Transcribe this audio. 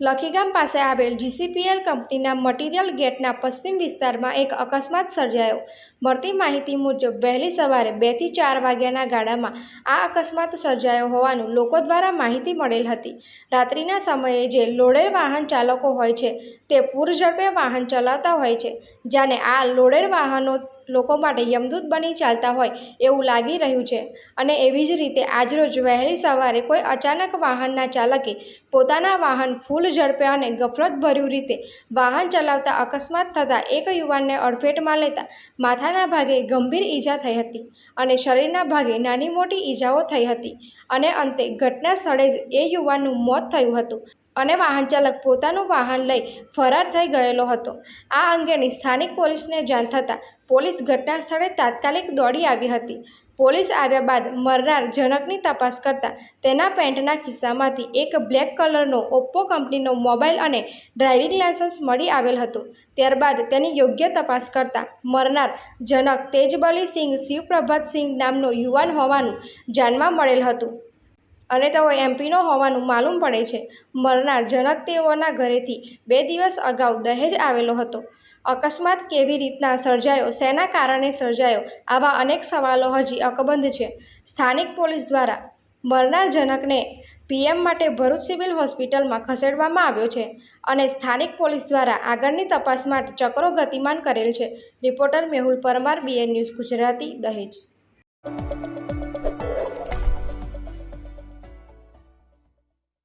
લખીગામ પાસે આવેલ જીસીપીએલ કંપનીના મટીરીયલ ગેટના પશ્ચિમ વિસ્તારમાં એક અકસ્માત સર્જાયો. મળતી માહિતી મુજબ, વહેલી સવારે બેથી ચાર વાગ્યાના ગાળામાં આ અકસ્માત સર્જાયો હોવાનું લોકો દ્વારા માહિતી મળેલ હતી. રાત્રિના સમયે જે લોડેડ વાહન ચાલકો હોય છે, તે પૂરઝડપે વાહન ચલાવતા હોય છે, જાણે આ લોડેડ વાહનો લોકો માટે યમદૂત બની ચાલતા હોય એવું લાગી રહ્યું છે. અને એવી જ રીતે આજરોજ વહેલી સવારે કોઈ અચાનક વાહનના ચાલકે પોતાના વાહન ફૂલ ઝડપે અને ગફરતભર્યું રીતે વાહન ચલાવતા અકસ્માત થતાં એક યુવાનને અડફેટમાં લેતા માથાના ભાગે ગંભીર ઈજા થઈ હતી અને શરીરના ભાગે નાની મોટી ઈજાઓ થઈ હતી. અને અંતે ઘટના સ્થળે જ એ યુવાનનું મોત થયું હતું. અને વાહન ચાલક પોતાનું વાહન લઈ ફરાર થઈ ગયેલો હતો. આ અંગેની સ્થાનિક પોલીસને જાણ થતાં પોલીસ ઘટના સ્થળે તાત્કાલિક દોડી આવી હતી. પોલીસ આવ્યા બાદ મરનાર જનકની તપાસ કરતાં તેના પેન્ટના ખિસ્સામાંથી એક બ્લેક કલરનો ઓપ્પો કંપનીનો મોબાઈલ અને ડ્રાઇવિંગ લાયસન્સ મળી આવેલ હતું. ત્યારબાદ તેની યોગ્ય તપાસ કરતાં મરનાર જનક તેજબલી સિંહ શિવપ્રભાત સિંહ નામનો યુવાન હોવાનું જાણવા મળેલ હતું. અને તેઓ એમપીનો હોવાનું માલુમ પડે છે. મરનાર જનક તેઓના ઘરેથી બે દિવસ અગાઉ દહેજ આવેલો હતો. અકસ્માત કેવી રીતના સર્જાયો, શેના કારણે સર્જાયો, આવા અનેક સવાલો હજી અકબંધ છે. સ્થાનિક પોલીસ દ્વારા મરનાર જનકને પીએમ માટે ભરૂચ સિવિલ હોસ્પિટલમાં ખસેડવામાં આવ્યો છે અને સ્થાનિક પોલીસ દ્વારા આગળની તપાસ માટે ચક્રો ગતિમાન કરેલ છે. Reporter Mehul Parmar BN news Gujarati, Dahej.